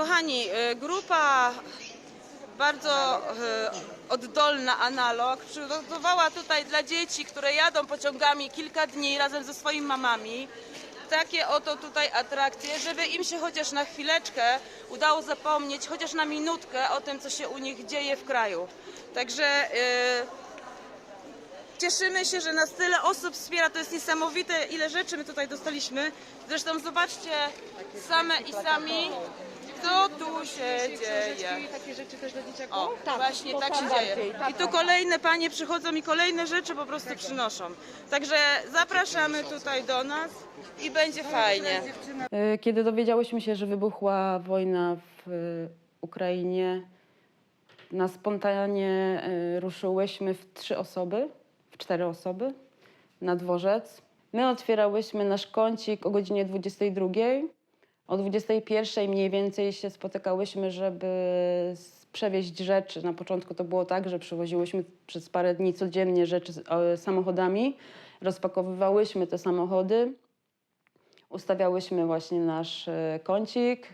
Kochani, y, grupa bardzo y, oddolna analog przygotowała tutaj dla dzieci, które jadą pociągami kilka dni razem ze swoimi mamami takie oto tutaj atrakcje, żeby im się chociaż na chwileczkę udało zapomnieć, chociaż na minutkę o tym, co się u nich dzieje w kraju. Także y, cieszymy się, że nas tyle osób wspiera. To jest niesamowite, ile rzeczy my tutaj dostaliśmy. Zresztą zobaczcie same i sami, co tu się dzieje. takie rzeczy też dla dzieciaków? O, właśnie tak się dzieje. I tu kolejne panie przychodzą i kolejne rzeczy po prostu przynoszą. Także zapraszamy tutaj do nas i będzie fajnie. E, Kiedy dowiedziałyśmy się, że wybuchła wojna w e, Ukrainie, na spontanie e, ruszyłyśmy w trzy osoby, w cztery osoby na dworzec. My otwierałyśmy nasz kącik o godzinie 22. O 21 mniej więcej się spotykałyśmy, żeby przewieźć rzeczy. Na początku to było tak, że przywoziłyśmy przez parę dni codziennie rzeczy samochodami, rozpakowywałyśmy te samochody, ustawiałyśmy właśnie nasz e, kącik.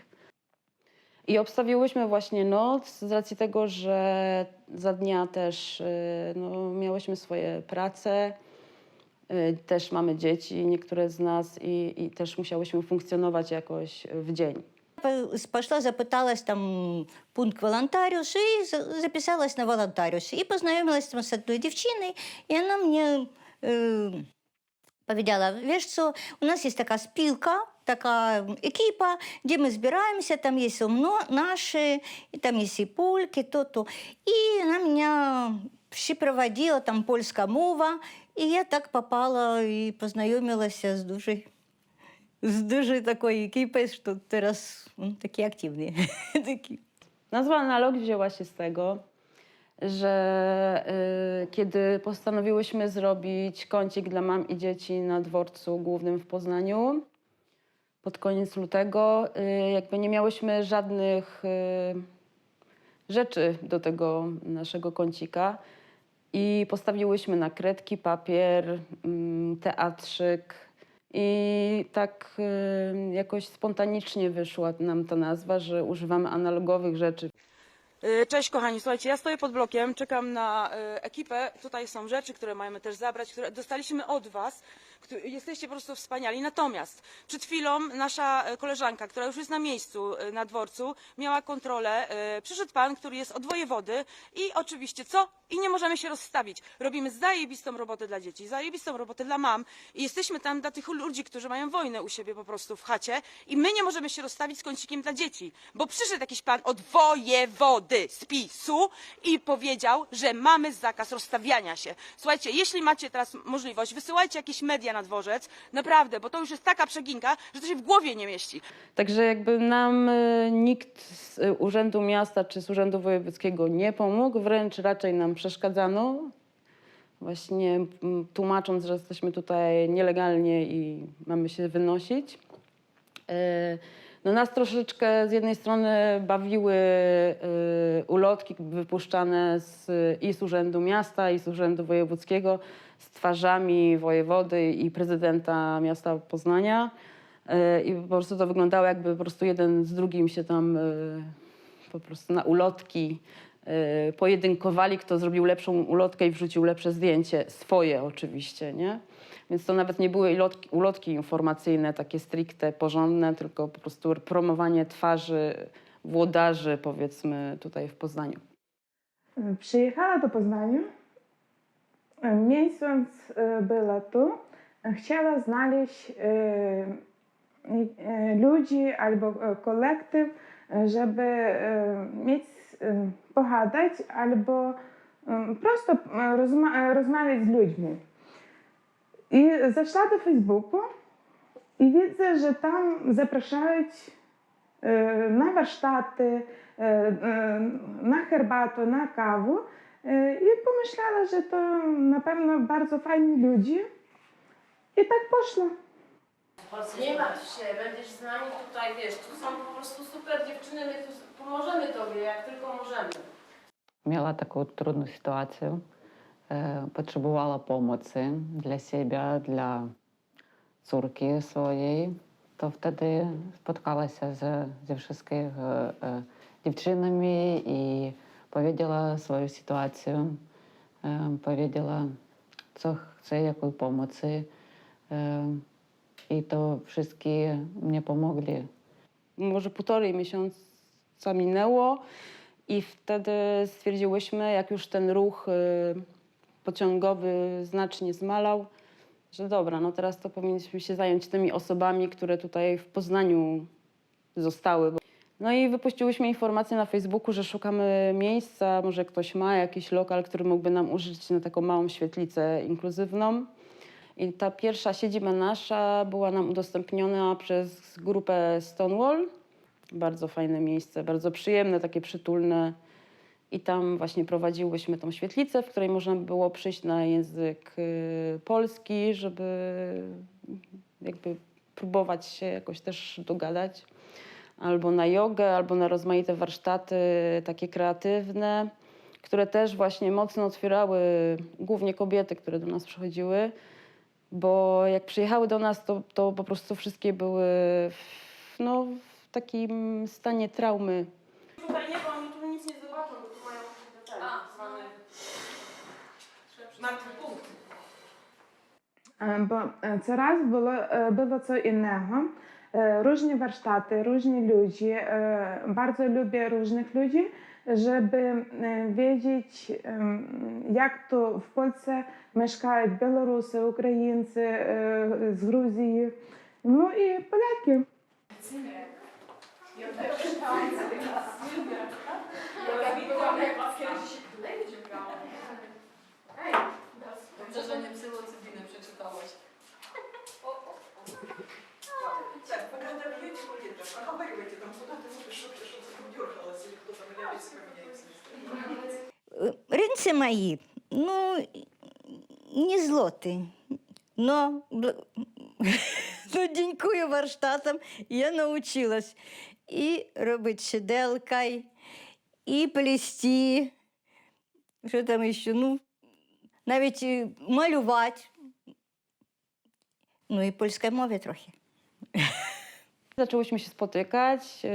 I obstawiłyśmy właśnie noc z racji tego, że za dnia też e, no, miałyśmy swoje prace, też mamy dzieci, niektóre z nas i, i też musiałyśmy funkcjonować jakoś w dzień. П- Пошла, запиталась там пункт волонтариус и за- записалась на волонтариус. И познакомилась там с одной девчиной, и она мне э, поведала, видишь, что у нас есть такая спилка, такая экипа, где мы собираемся, там есть умно наши, и там есть и польки, то-то. И она меня проводила, там польская мова, и я так попала и познакомилась с душей з дуже такої екіпи, що зараз м, такі активні. такі. Nazwa analog wzięła się z tego, że y, kiedy postanowiłyśmy zrobić kącik dla mam i dzieci na dworcu głównym w Poznaniu pod koniec lutego, y, jakby nie miałyśmy żadnych y, rzeczy do tego naszego kącika i postawiłyśmy na kredki, papier, mm, teatrzyk. I tak y, jakoś spontanicznie wyszła nam ta nazwa, że używamy analogowych rzeczy. Y, Cześć kochani, słuchajcie, ja stoję pod blokiem, czekam na y, ekipę. Tutaj są rzeczy, które mamy też zabrać, które dostaliśmy od Was. Jesteście po prostu wspaniali. Natomiast przed chwilą nasza y, koleżanka, która już jest na miejscu y, na dworcu, miała kontrolę. Y, Przyszedł pan, który jest od wojewody i oczywiście co? I nie możemy się rozstawić. Robimy zajebistą robotę dla dzieci, zajebistą robotę dla mam i jesteśmy tam dla tych ludzi, którzy mają wojnę u siebie po prostu w chacie i my nie możemy się rozstawić z kącikiem dla dzieci, bo przyszedł jakiś pan od wojewody z PiSu i powiedział, że mamy zakaz rozstawiania się. Słuchajcie, jeśli macie teraz możliwość, wysyłajcie jakieś media na dworzec, naprawdę, bo to już jest taka przeginka, że to się w głowie nie mieści. Także jakby nam y, nikt z y, Urzędu Miasta czy z Urzędu Wojewódzkiego nie pomógł, wręcz raczej nam przeszkadzano. Właśnie tłumacząc, że jesteśmy tutaj nielegalnie i mamy się wynosić. Y, No nas troszeczkę z jednej strony bawiły ulotki wypuszczane z, i z Urzędu Miasta, i z Urzędu Wojewódzkiego z twarzami wojewody i prezydenta miasta Poznania. Y, I po prostu to wyglądało jakby po prostu jeden z drugim się tam y, po prostu na ulotki y, pojedynkowali, kto zrobił lepszą ulotkę i wrzucił lepsze zdjęcie, swoje oczywiście, nie? Więc to nawet nie były ulotki, ulotki informacyjne, takie stricte porządne, tylko po prostu promowanie twarzy włodarzy, powiedzmy, tutaj w Poznaniu. Przyjechała do Poznania. Miesiąc e, była tu. Chciała znaleźć e, e, ludzi albo e, kolektyw, e, żeby e, mieć, e, pogadać albo e, prosto e, rozma- e, rozmawiać z ludźmi. I zeszła do Facebooku i widzę, że tam zapraszają e, na warsztaty, e, e, na herbatę, na kawę. Y, I pomyślała, że to na pewno bardzo fajni ludzie. I tak poszło. Nie martw się, będziesz z nami tutaj, wiesz, tu są po prostu super dziewczyny, my tu pomożemy tobie, jak tylko możemy. Miała taką trudną sytuację. E, potrzebowała pomocy dla siebie, dla córki swojej. To wtedy spotkała się z, ze wszystkimi e, e, dziewczynami i і powiedziała свою ситуацію, е, powiedziała, co chce, jakiej pomocy. E, I to wszystkie mnie pomogli. może półtorej miesiąca minęło i wtedy stwierdziłyśmy, jak już ten ruch y, pociągowy znacznie zmalał, że dobra, no teraz to powinniśmy się zająć tymi osobami, które tutaj w Poznaniu zostały. no i wypuściłyśmy informację na Facebooku, że szukamy miejsca, może ktoś ma jakiś lokal, który mógłby nam użyć na taką małą świetlicę inkluzywną. I ta pierwsza siedziba nasza była nam udostępniona przez grupę Stonewall. Bardzo fajne miejsce, bardzo przyjemne, takie przytulne. I tam właśnie prowadziłyśmy tą świetlicę, w której można było przyjść na język y, polski, żeby jakby próbować się jakoś też dogadać Albo na jogę, albo na rozmaite warsztaty takie kreatywne, które też właśnie mocno otwierały głównie kobiety, które do nas przychodziły bo jak przyjechały do nas, to, to po prostu wszystkie były w, no, w takim stanie traumy. Tutaj nie, bo oni tu nic nie zobaczą, bo tu mają ten tak zwany martwy punkt. Е, Бо е, це раз було, е, було це innego. Е, Różne warsztaty, różni ludzie. e, Bardzo lubię różnych ludzi, żeby e, wiedzieć, em, jak to w Polsce mieszkają Białorusy, Ukraińcy e, z Gruzji, no i Polaki. Dobrze, Рынцы мои, ну, не злоты, но бл- ну, дякую варштатам я научилась і робити сиделкой, і плести, що там ще, ну, навіть і малювати. Ну і польської мови трохи. Zaczęłyśmy się spotykać e,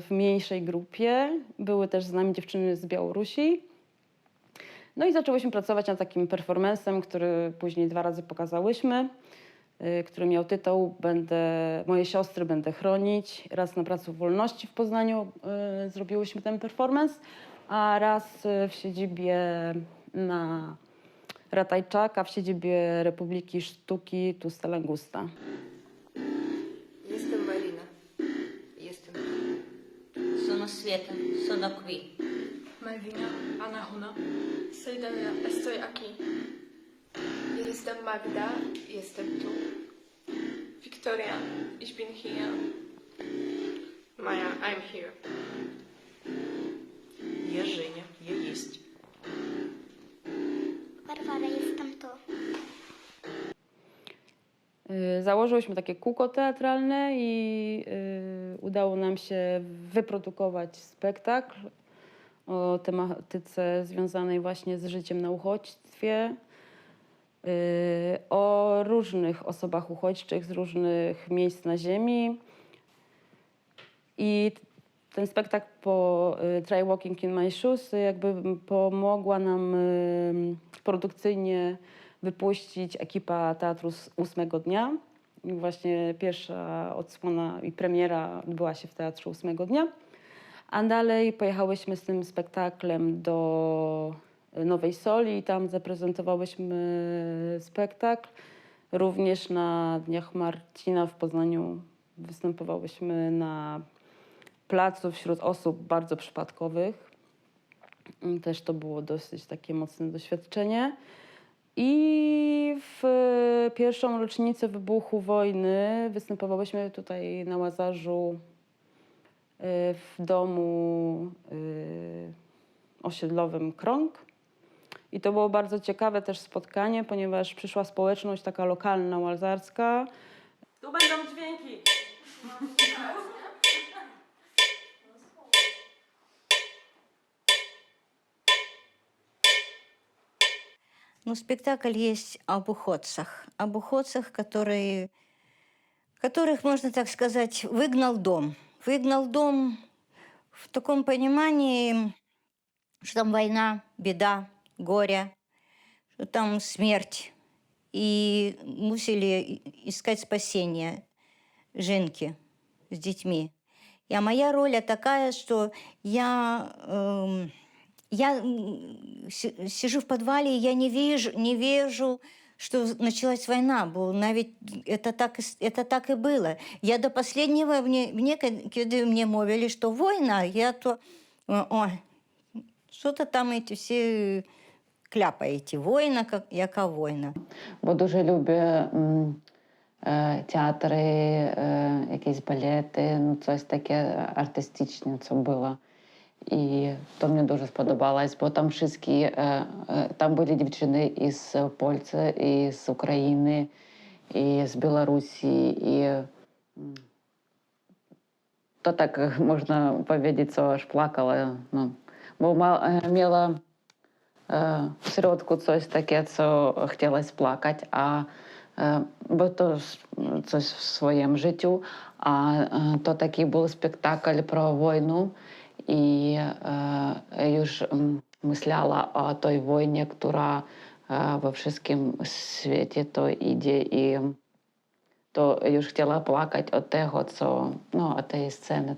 w mniejszej grupie. Były też z nami dziewczyny z Białorusi. No i zaczęłyśmy pracować nad takim performancem, który później dwa razy pokazałyśmy, e, który miał tytuł Będę, Moje siostry będę chronić. Raz na Placu Wolności w Poznaniu e, zrobiłyśmy ten performance, a raz e, w siedzibie na Ratajczaka, w siedzibie Republiki Sztuki Tusta Langusta. Jestem Marina. Jestem. Sono Sveta, sono qui. Malwina, Anna Huna. Soy Daniela, estoy aquí. Jestem Magda, jestem tu. Victoria, ich bin hier. Maya, I'm here. Я Женя, я есть. Warwara, jestem tu. Y, Założyłyśmy takie kółko teatralne i y, udało nam się wyprodukować spektakl o tematyce związanej właśnie z życiem na uchodźstwie, y, o różnych osobach uchodźczych z różnych miejsc na ziemi. I ten spektakl po y, Try Walking in My Shoes jakby pomogła nam y, produkcyjnie wypuścić ekipa teatru z ósmego dnia. Właśnie pierwsza odsłona i premiera odbyła się w teatrze ósmego dnia. A dalej pojechałyśmy z tym spektaklem do Nowej Soli i tam zaprezentowałyśmy spektakl. Również na Dniach Marcina w Poznaniu występowałyśmy na placu wśród osób bardzo przypadkowych. Też to było dosyć takie mocne doświadczenie. I w pierwszą rocznicę wybuchu wojny występowałyśmy tutaj na Łazarzu y, w domu y, osiedlowym Krąg. I to było bardzo ciekawe też spotkanie, ponieważ przyszła społeczność taka lokalna, łazarska, Tu będą dźwięki. Ну, спектакль есть об уходцах. Об уходцах, которые, которых, можно так сказать, выгнал дом. Выгнал дом в таком понимании, что там война, беда, горе, что там смерть. И мусили искать спасение женки с детьми. А моя роль такая, что я, эм, я сижу в подвале, я не вижу, не вижу, что началась война, бо навіть это так, и с- это так и было. Я до последнего, мне, мне когда мне мовили, что война, я то, о, ой, что-то там эти все кляпаете, война, как, яка война. Бо дуже люблю м, е, театри, е, якісь балети, ну щось таке артистичне це було. І то мені дуже сподобалось, бо там всі, е, е, там були дівчини із Польщі, і з України, і з Білорусі, і то так можна powiedzieć, що аж плакала. Ну, бо мала е, в середку щось таке, що хотілося плакати, а бо то щось в своєму життю, а то такий був спектакль про війну, і е, я ж м, мисляла о той війні, яка е, во всім світі то іде, і то я ж хотіла плакати від того, що, ну, от тієї сцени,